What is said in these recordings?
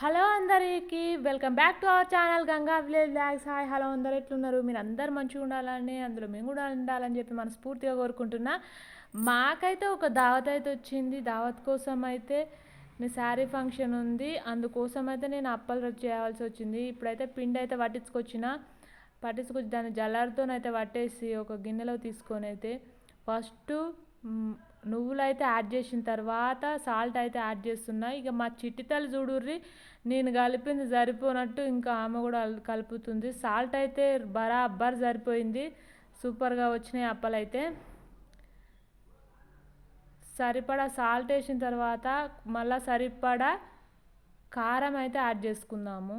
Hello అందరికి welcome back to our channel Ganga village blogs hi hello అందరు ఎట్లున్నారు? మీరు అందరు మంచిగా ఉండాలని అందులో మేము కూడా ఉండాలని చెప్పి మనస్ఫూర్తిగా కోరుకుంటున్నా. మాకైతే ఒక దావత్ అయితే వచ్చింది. దావత్ కోసం అయితే మీ శారీ ఫంక్షన్ ఉంది. అందుకోసం అయితే నేను అప్పలు చేయాల్సి వచ్చింది. ఇప్పుడైతే పిండి అయితే పట్టించుకొచ్చిన. పట్టించుకొచ్చి దాన్ని జల్లర్తోనైతే పట్టేసి ఒక గిన్నెలో తీసుకొని అయితే ఫస్ట్ నువ్వులు అయితే యాడ్ చేసిన తర్వాత సాల్ట్ అయితే యాడ్ చేస్తున్నా. ఇక మా చిట్టితలు చూడుర్రి నేను కలిపింది సరిపోనట్టు ఇంకా ఆమె కూడా కలుపుతుంది. సాల్ట్ అయితే బరాబర్ సరిపోయింది. సూపర్గా వచ్చినాయి అప్పలు అయితే సరిపడా సాల్ట్ వేసిన తర్వాత మళ్ళీ సరిపడా కారం అయితే యాడ్ చేసుకుందాము.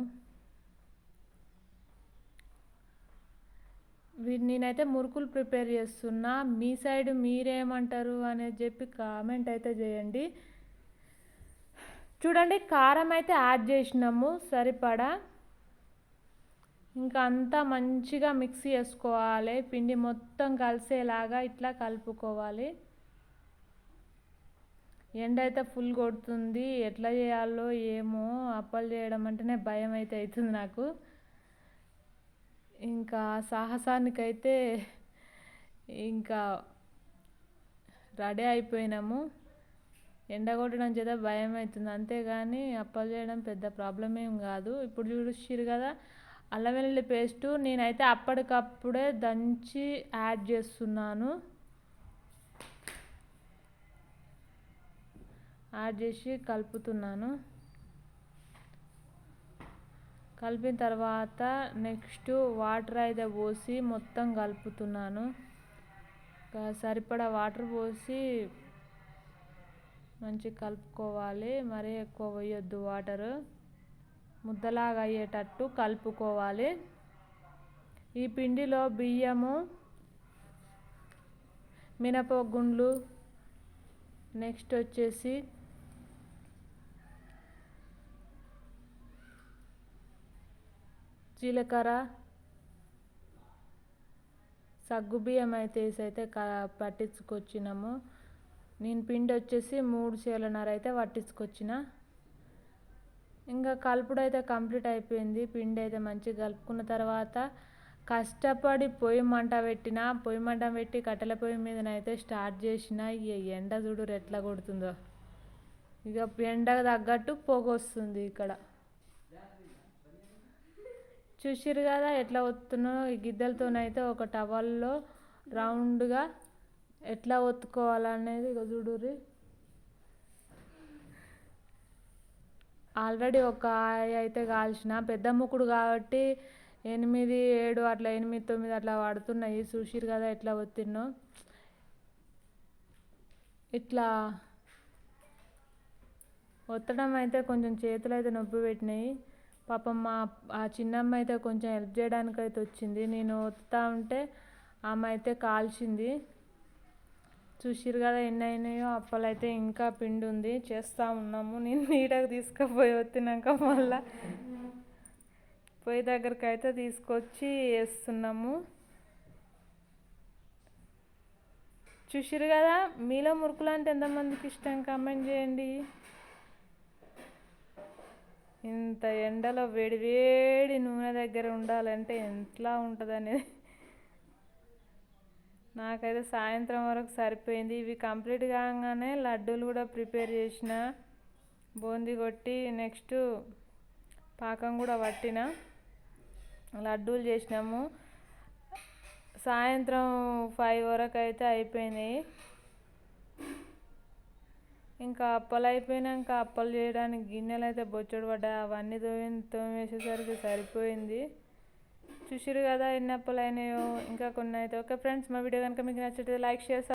నేనైతే మురుకులు ప్రిపేర్ చేస్తున్నా. మీ సైడ్ మీరేమంటారు అనేది చెప్పి కామెంట్ అయితే చేయండి. చూడండి కారం అయితే యాడ్ చేసినాము సరిపడా. ఇంకా అంతా మంచిగా మిక్సీ చేసుకోవాలి. పిండి మొత్తం కలిసేలాగా ఇట్లా కలుపుకోవాలి. ఎండ అయితే ఫుల్ కొడుతుంది. ఎట్లా చేయాలో ఏమో అప్పలు చేయడం అంటేనే భయం అయితే అవుతుంది నాకు. ఇంకా సాహసానికైతే ఇంకా రెడీ అయిపోయినాము. ఎండ కొట్టడం చేత భయం అవుతుంది. అంతేగాని అప్పలు చేయడం పెద్ద ప్రాబ్లం ఏం కాదు. ఇప్పుడు చూసిరు కదా అల్లం వెల్లుల్లి పేస్టు నేనైతే అప్పటికప్పుడే దంచి యాడ్ చేస్తున్నాను. యాడ్ చేసి కలుపుతున్నాను. కలిపిన తర్వాత నెక్స్ట్ వాటర్ అయితే పోసి మొత్తం కలుపుతున్నాను. సరిపడా వాటర్ పోసి మంచిగా కలుపుకోవాలి. మరీ ఎక్కువ పోయొద్దు వాటర్. ముద్దలాగా అయ్యేటట్టు కలుపుకోవాలి. ఈ పిండిలో బియ్యము మినపగుండ్లు నెక్స్ట్ వచ్చేసి జీలకర్ర సగ్గుబియ్యం అయితే వేసి అయితే పట్టించుకొచ్చినాము. నేను పిండి వచ్చేసి మూడు చీలన్నర అయితే పట్టించుకొచ్చిన ఇంకా కలుపుడు అయితే కంప్లీట్ అయిపోయింది. పిండి అయితే మంచిగా కలుపుకున్న తర్వాత కష్టపడి పొయ్యి మంట పెట్టిన పొయ్యి మంట పెట్టి కట్టెల పొయ్యి మీదనైతే స్టార్ట్ చేసిన ఇక ఎండ చూడు ఎట్లా కొడుతుందో. ఇక ఎండకు తగ్గట్టు పొగ వస్తుంది ఇక్కడ. చూసిరు కదా ఎట్లా ఒత్తునో ఈ గిద్దలతోనైతే ఒక టవల్లో రౌండ్గా ఎట్లా ఒత్తుకోవాలనేది ఇక చూడుర్రి. ఆల్రెడీ ఒక ఆయ అయితే కాల్చిన పెద్ద ముక్కుడు కాబట్టి ఎనిమిది ఏడు అట్లా ఎనిమిది తొమ్మిది అట్లా పడుతున్నాయి. చూసిరు కదా ఎట్లా ఒత్తిన్నో. ఇట్లా ఒత్తడం అయితే కొంచెం చేతులు అయితే నొప్పి పెట్టినాయి. పాపం మా ఆ చిన్నమ్మ అయితే కొంచెం హెల్ప్ చేయడానికి అయితే వచ్చింది. నేను వస్తా ఉంటే ఆమె అయితే కాల్చింది. చూసిరు కదా ఎన్ని అయినాయో అప్పలైతే ఇంకా పిండి ఉంది. చేస్తూ ఉన్నాము. నేను నీడకు తీసుకుపోయి వచ్చినాక మళ్ళా పొయ్యి దగ్గరికి అయితే తీసుకొచ్చి వేస్తున్నాము. చూసిరు కదా మీలో మురుకులు అంటే ఎంతమందికి ఇష్టం? కామెంట్ చేయండి. ఇంత ఎండలో వేడి వేడి నూనె దగ్గర ఉండాలంటే ఎట్లా ఉంటుంది అనేది నాకైతే సాయంత్రం వరకు సరిపోయింది. ఇవి కంప్లీట్ కాగానే లడ్డూలు కూడా ప్రిపేర్ చేసిన. బూందీ కొట్టి నెక్స్ట్ పాకం కూడా పట్టిన. లడ్డూలు చేసినాము. సాయంత్రం ఫైవ్ వరకు అయితే అయిపోయినాయి. ఇంకా అప్పలు అయిపోయినాక అప్పలు చేయడానికి గిన్నెలు అయితే బొచ్చడు పడ్డాయి అవన్నీ తోమి తోమేసేసరికి సరిపోయింది. చూసిరు కదా ఎన్ని అప్పలు అయినాయో ఇంకా కొన్ని అయితే ఓకే ఫ్రెండ్స్ మా వీడియో కనుక మీకు నచ్చితే లైక్ చేస్తాను